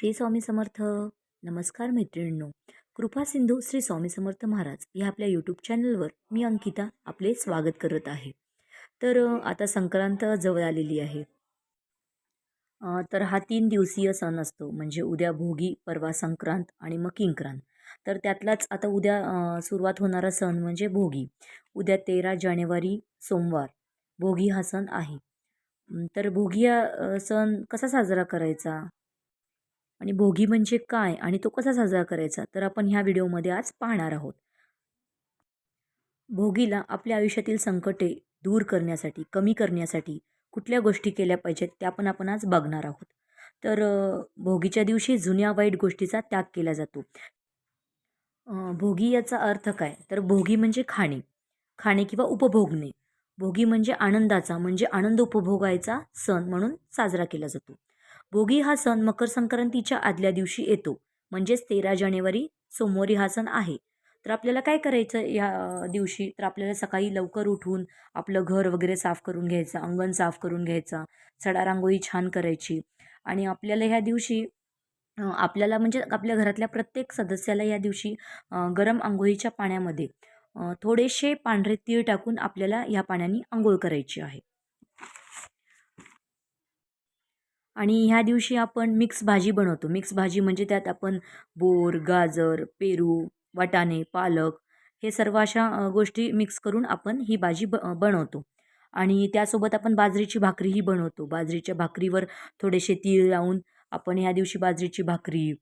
श्री स्वामी समर्थ. नमस्कार मैत्रिणींनो. कृपा सिंधू श्री स्वामी समर्थ महाराज या आपल्या यूट्यूब चॅनलवर मी अंकिता आपले स्वागत करत आहे. तर आता संक्रांत जवळ आलेली आहे. तर हा तीन दिवसीय सण असतो. म्हणजे उद्या भोगी परवा संक्रांत आणि मग किंक्रांत. तर त्यातलाच आता उद्या सुरुवात होणारा सण म्हणजे भोगी. उद्या तेरा जानेवारी सोमवार. भोगी हा सण आहे. तर भोगी हा सण कसा साजरा करायचा? आणि भोगी म्हणजे काय आणि तो कसा साजरा करायचा तर आपण ह्या व्हिडिओमध्ये आज पाहणार आहोत. भोगीला आपल्या आयुष्यातील संकटे दूर करण्यासाठी कमी करण्यासाठी कुठल्या गोष्टी केल्या पाहिजेत त्या पण आपण आज बघणार आहोत. तर भोगीच्या दिवशी जुन्या वाईट गोष्टीचा त्याग केला जातो. भोगी याचा अर्थ काय? तर भोगी म्हणजे खाणे. खाणे किंवा उपभोगणे. भोगी म्हणजे आनंदाचा म्हणजे आनंद उपभोगायचा सण म्हणून साजरा केला जातो. भोगी हा सण मकर संक्रांतीच्या आदल्या दिवशी येतो. म्हणजेच तेरा जानेवारी सोमवारी हा सण आहे. तर आपल्याला काय करायचं या दिवशी? तर आपल्याला सकाळी लवकर उठून आपलं घर वगैरे साफ करून घ्यायचं अंगण साफ करून घ्यायचा सडा रांगोळी छान करायची. आणि आपल्याला ह्या दिवशी आपल्याला म्हणजे आपल्या घरातल्या प्रत्येक सदस्याला या दिवशी गरम आंघोळीच्या पाण्यामध्ये थोडेसे पांढरे तीळ टाकून आपल्याला ह्या पाण्याने आंघोळ करायची आहे. आणि ह्या दिवशी आपण मिक्स भाजी बनवतो. मिक्स भाजी म्हणजे त्यात आपण बोर गाजर पेरू वाटाणे पालक हे सर्व अशा गोष्टी मिक्स करून आपण ही भाजी ब बनवतो. आणि त्यासोबत आपण बाजरीची भाकरीही बनवतो. बाजरीच्या भाकरीवर थोडेसे तीळ लावून आपण ह्या दिवशी बाजरीची भाकरी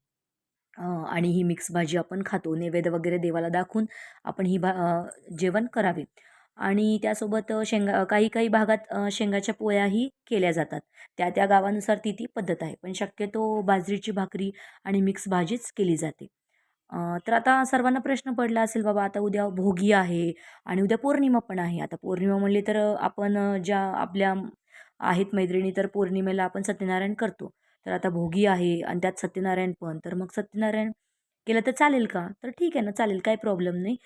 आणि ही मिक्स भाजी आपण खातो. नैवेद्य वगैरे देवाला दाखवून आपण ही भा जेवण करावे. आणि त्यासोबत शेंगा काही काही भागात शेंगाच्या पोळ्याही केल्या जातात. त्या त्या गावानुसार ती ती पद्धत आहे. पण शक्यतो बाजरीची भाकरी आणि मिक्स भाजीच केली जाते. तर आता सर्वांना प्रश्न पडला असेल बाबा आता उद्या भोगी आहे आणि उद्या पौर्णिमा पण आहे. आता पौर्णिमा म्हणली तर आपण ज्या आपल्या आहेत मैत्रिणी तर पौर्णिमेला आपण सत्यनारायण करतो. तर आता भोगी आहे आणि त्यात सत्यनारायण पण. तर मग सत्यनारायण केलं तर चालेल का? तर ठीक आहे ना चालेल काही प्रॉब्लेम नाही.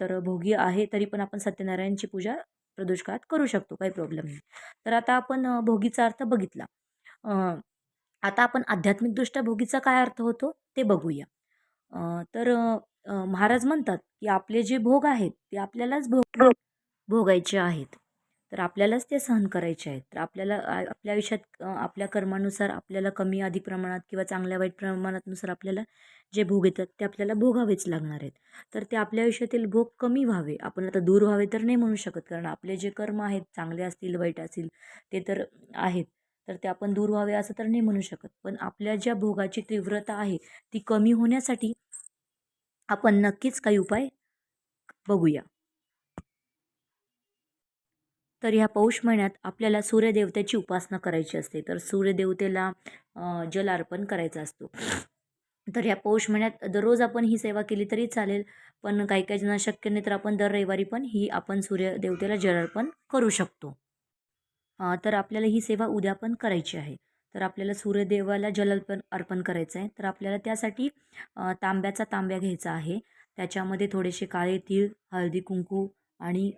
तर भोगी आहे तरी पण आपण सत्यनारायणची पूजा प्रदोष काळात करू शकतो काही प्रॉब्लेम नाही. तर आता आपण भोगीचा अर्थ बघितला. आता आपण आध्यात्मिकदृष्ट्या भोगीचा काय अर्थ होतो ते बघूया. तर महाराज म्हणतात की आपले जे भोग आहेत ते आपल्यालाच भोग भोगायचे आहेत. तर आपल्यालाच ते सहन करायचे आहेत. तर आपल्याला आपल्या आयुष्यात आपल्या कर्मानुसार आपल्याला कमी अधिक प्रमाणात किंवा चांगल्या वाईट प्रमाणातनुसार आपल्याला जे भोग येतात ते आपल्याला भोगावेच लागणार आहेत. तर ते आपल्या आयुष्यातील भोग कमी व्हावे. आपण आता दूर व्हावे तर नाही म्हणू शकत कारण आपले जे कर्म आहेत चांगले असतील वाईट असतील ते तर आहेत. तर ते आपण दूर व्हावे असं तर नाही म्हणू शकत. पण आपल्या ज्या भोगाची तीव्रता आहे ती कमी होण्यासाठी आपण नक्कीच काही उपाय बघूया. तर ह्या पौष महिन्यात आपल्याला सूर्यदेवतेची उपासना करायची असते. तर सूर्यदेवतेला जल अर्पण करायचा असतो. तर ह्या पौष महिन्यात दररोज आपण ही सेवा केली तरी चालेल. पण काही काही जणांना शक्य नाही तर आपण दर रविवारी पण ही आपण सूर्यदेवतेला जल अर्पण करू शकतो. तर आपल्याला ही सेवा उद्या पण करायची आहे. तर आपल्याला सूर्यदेवाला जल अर्पण अर्पण करायचं आहे. तर आपल्याला त्यासाठी तांब्याचा तांब्या घ्यायचा आहे. त्याच्यामध्ये थोडेसे काळे तीळ हळदी कुंकू आणि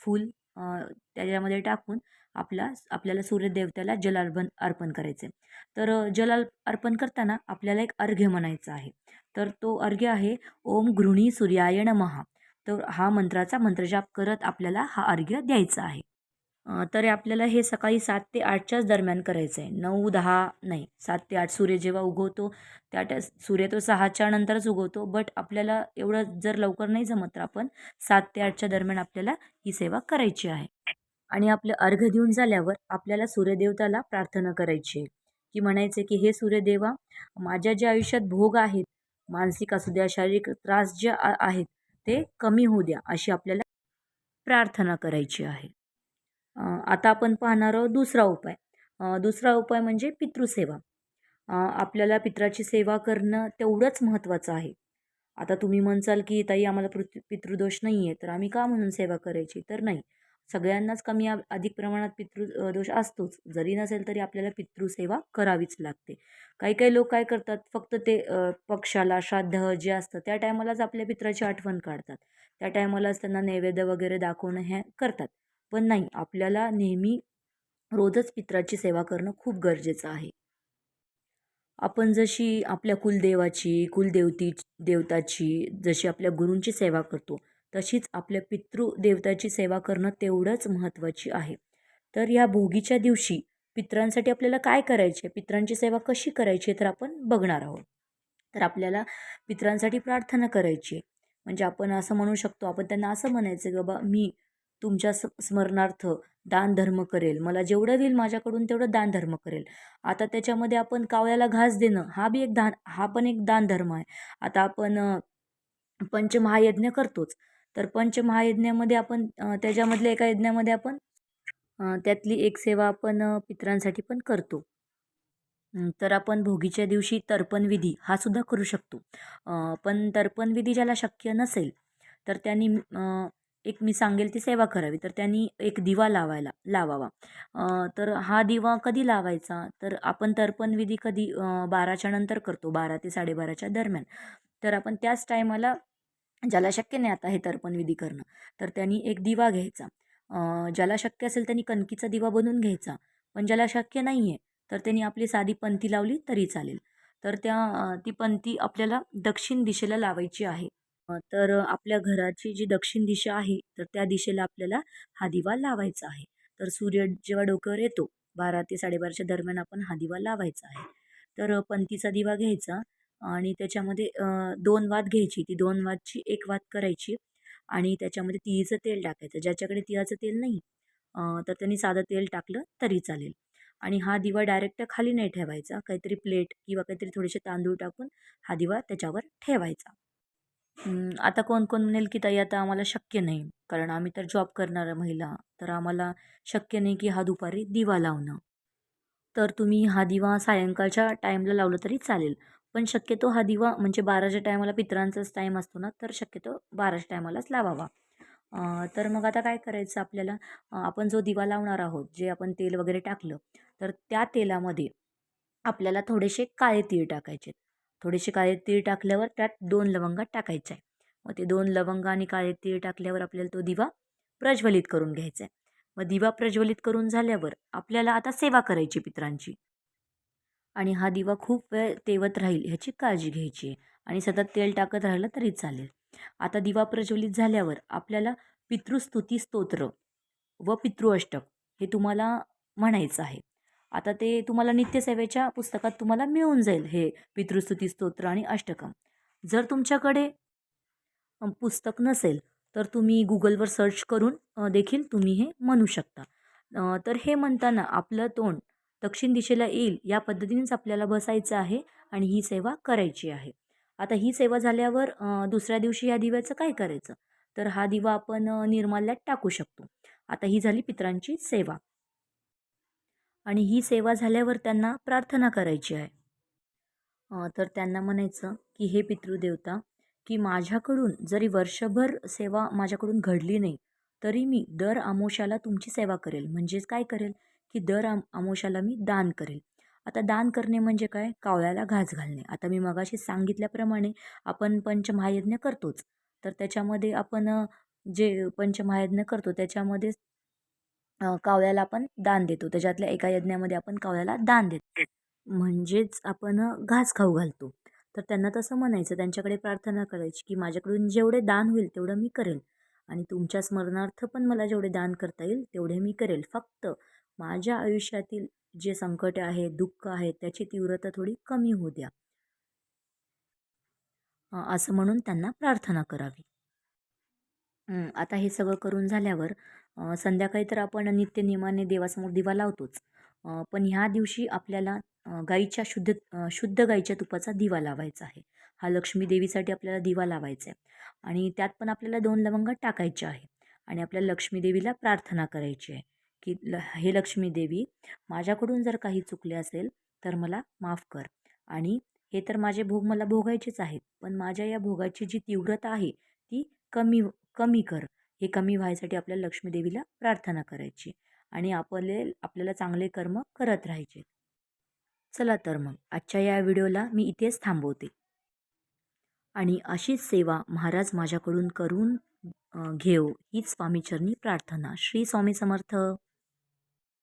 फूल त्याच्यामध्ये टाकून आपला आपल्याला सूर्यदेवतेला जलार्पण अर्पण करायचं. आहे तर अ, जल अर्पण करताना आपल्याला एक अर्घ्य म्हणायचा आहे. तर तो अर्घ्य आहे ओम गृहिणी सूर्याय नमः. तर हा मंत्राचा मंत्रजाप करत आपल्याला हा अर्घ्य द्यायचा आहे. तर आपल्याला हे सकाळी सात ते आठच्याच दरम्यान करायचं आहे. नऊ दहा नाही सात ते आठ सूर्य जेव्हा उगवतो त्या त्या सूर्य तो सहाच्या नंतरच उगवतो. बट आपल्याला एवढं जर लवकर नाही जमत तर आपण सात ते आठच्या दरम्यान आपल्याला ही सेवा करायची आहे. आणि आपलं अर्घ देऊन झाल्यावर आपल्याला सूर्यदेवताला प्रार्थना करायची आहे. की म्हणायचे की हे सूर्यदेवा माझ्या ज्या आयुष्यात भोग आहेत मानसिक असू द्या शारीरिक त्रास जे आहेत ते कमी होऊ द्या अशी आपल्याला प्रार्थना करायची आहे. आता आपण पाहणार आहोत दुसरा उपाय. दुसरा उपाय म्हणजे पितृसेवा. आपल्याला पित्राची सेवा करणं तेवढंच महत्त्वाचं आहे. आता तुम्ही म्हणसाल की ताई आम्हाला पृथ पितृदोष नाही आहे तर आम्ही का म्हणून सेवा करायची? तर नाही. सगळ्यांनाच कमी अधिक प्रमाणात पितृ दोष असतोच. जरी नसेल तरी आपल्याला पितृसेवा करावीच लागते. काही काही लोक काय करतात फक्त ते पक्षाला श्राद्ध जे असतं त्या टायमालाच आपल्या पित्राची आठवण काढतात. त्या टायमालाच त्यांना नैवेद्य वगैरे दाखवणं हे करतात. पण नाही आपल्याला नेहमी रोजच पित्राची सेवा करणं खूप गरजेचं आहे. आपण जशी आपल्या कुलदेवाची कुलदेवती देवताची जशी आपल्या गुरूंची सेवा करतो तशीच आपल्या पितृदेवताची सेवा करणं तेवढंच महत्त्वाची आहे. तर या भोगीच्या दिवशी पित्रांसाठी आपल्याला काय करायचे पित्रांची सेवा कशी करायची तर आपण बघणार आहोत. तर आपल्याला पितरांसाठी प्रार्थना करायची म्हणजे आपण असं म्हणू शकतो आपण त्यांना असं म्हणायचं की बाबा मी तुमच्या स स्मरणार्थ दानधर्म करेल. मला जेवढं होईल माझ्याकडून तेवढं दानधर्म करेल. आता त्याच्यामध्ये आपण कावळ्याला घास देणं हा बी एक दान हा पण एक दानधर्म आहे. आता आपण पंचमहायज्ञ करतोच. तर पंचमहायज्ञामध्ये आपण त्याच्यामधल्या एका यज्ञामध्ये आपण त्यातली एक सेवा आपण पित्रांसाठी पितरांसाठी पण करतो. तर आपण भोगीच्या दिवशी तर्पणविधी हा सुद्धा करू शकतो. पण तर्पणविधी ज्याला शक्य नसेल तर त्यांनी एक मी सांगेल ती सेवा करावी. तर त्यांनी एक दिवा लावायला लावावा. तर हा दिवा कधी लावायचा? तर आपण तर्पणविधी कधी बाराच्या नंतर करतो बारा ते साडेबाराच्या दरम्यान. तर आपण त्याच टायमाला ज्याला शक्य नाही आता हे तर्पणविधी करणं तर त्यांनी एक दिवा घ्यायचा. ज्याला शक्य असेल त्यांनी कणकीचा दिवा बनवून घ्यायचा. पण ज्याला शक्य नाही आहे तर त्यांनी आपली साधी पंथी लावली तरी चालेल. तर त्या ती पंथी आपल्याला दक्षिण दिशेला लावायची आहे. तर आपल्या घराची जी दक्षिण दिशा आहे तर त्या दिशेला आपल्याला हा दिवा लावायचा आहे. तर सूर्य जेव्हा डोक्यावर येतो बारा ते साडेबाराच्या दरम्यान आपण हा दिवा लावायचा आहे. तर पंथीचा दिवा घ्यायचा आणि त्याच्यामध्ये दोन वात घ्यायची. ती दोन वातची एक वात करायची आणि त्याच्यामध्ये तिळीचं तेल टाकायचं. ज्याच्याकडे तिळाचं तेल नाही तर त्यांनी साधं तेल टाकलं तरी चालेल. आणि हा दिवा डायरेक्ट खाली नाही ठेवायचा. काहीतरी प्लेट किंवा काहीतरी थोडेसे तांदूळ टाकून हा दिवा त्याच्यावर ठेवायचा. आता कोण कोण म्हणेल की ताई आता आम्हाला शक्य नाही कारण आम्ही तर जॉब करणाऱ्या महिला तर आम्हाला शक्य नाही की हा दुपारी दिवा लावणं. तर तुम्ही हा दिवा सायंकाळच्या टाईमला लावलं तरी चालेल पण शक्यतो हा दिवा म्हणजे बाराच्या टायमाला पितरांचाच टाईम असतो ना तर शक्यतो बाराच्या टायमालाच लावावा. तर मग आता काय करायचं आपल्याला? आपण जो दिवा लावणार आहोत जे आपण तेल वगैरे टाकलं तर त्या तेलामध्ये आपल्याला थोडेसे काळे तीळ टाकायचे थोडेसे काळे तीळ टाकल्यावर त्यात दोन लवंगा टाकायच्या आहे मग ते दोन लवंग आणि काळे तीळ टाकल्यावर आपल्याला तो दिवा प्रज्वलित करून घ्यायचा आहे. मग दिवा प्रज्वलित करून झाल्यावर आपल्याला आता सेवा करायची पितरांची. आणि हा दिवा खूप वेळ तेवत राहील ह्याची काळजी घ्यायची आहे. आणि सतत तेल टाकत राहिलं तरी चालेल. आता दिवा प्रज्वलित झाल्यावर आपल्याला पितृस्तुती स्तोत्र व पितृअष्टक हे तुम्हाला म्हणायचं आहे. आता ते तुम्हाला नित्यसेवेच्या पुस्तकात तुम्हाला मिळून जाईल हे पितृस्तुती स्तोत्र आणि अष्टकम. जर तुमच्याकडे पुस्तक नसेल तर तुम्ही गुगलवर सर्च करून देखील तुम्ही हे म्हणू शकता. तर हे म्हणताना आपलं तोंड दक्षिण दिशेला येईल या पद्धतीनेच आपल्याला बसायचं आहे आणि ही सेवा करायची आहे. आता ही सेवा झाल्यावर दुसऱ्या दिवशी या दिव्याचं काय करायचं? तर हा दिवा आपण निर्माल्यात टाकू शकतो. आता ही झाली पित्रांची सेवा. आणि ही सेवा झाल्यावर त्यांना प्रार्थना करायची आहे. तर त्यांना म्हणायचं की हे पितृदेवता की माझ्याकडून जरी वर्षभर सेवा माझ्याकडून घडली नाही तरी मी दर आमोशाला तुमची सेवा करेल. म्हणजेच काय करेल? की दर आम आमोशाला मी दान करेल. आता दान करणे म्हणजे काय? कावळ्याला घास घालणे. आता मी मगाशी सांगितल्याप्रमाणे आपण पंचमहायज्ञ करतोच. तर त्याच्यामध्ये आपण जे पंचमहायज्ञ करतो त्याच्यामध्ये कावळ्याला आपण दान देतो. त्याच्यातल्या एका यज्ञामध्ये आपण कावळ्याला दान देतो. म्हणजेच आपण घास खाऊ घालतो. तर त्यांना तसं म्हणायचं. त्यांच्याकडे प्रार्थना करायची की माझ्याकडून जेवढे दान होईल तेवढं मी करेल. आणि तुमच्या स्मरणार्थ पण मला जेवढे दान करता येईल तेवढे मी करेल. फक्त माझ्या आयुष्यातील जे संकट आहे दुःख आहे त्याची तीव्रता थोडी कमी होऊ द्या. असं म्हणून त्यांना प्रार्थना करावी. आता हे सगळं करून झाल्यावर संध्याकाळी तर आपण नित्यनियमाने देवासमोर दिवा लावतोच. पण ह्या दिवशी आपल्याला गाईच्या शुद्ध शुद्ध गाईच्या तुपाचा दिवा लावायचा आहे. हा लक्ष्मी देवीसाठी आपल्याला दिवा लावायचा आहे. आणि त्यात पण आपल्याला दोन लवंग टाकायचे आहे. आणि आपल्या लक्ष्मी देवीला प्रार्थना करायची आहे. की ल हे लक्ष्मी देवी माझ्याकडून जर काही चुकले असेल तर मला माफ कर. आणि हे तर माझे भोग मला भोगायचेच आहेत. पण माझ्या या भोगाची जी तीव्रता आहे ती कमी कमी कर. हे कमी व्हायसाठी आपल्याला लक्ष्मी देवीला प्रार्थना करायची आणि आपले आपल्याला चांगले कर्म करत राहायचे. चला तर मग आजच्या या व्हिडिओला मी इथेच थांबवते. आणि अशीच सेवा महाराज माझ्याकडून करून घेऊ हीच स्वामीचरणी प्रार्थना. श्री स्वामी समर्थ.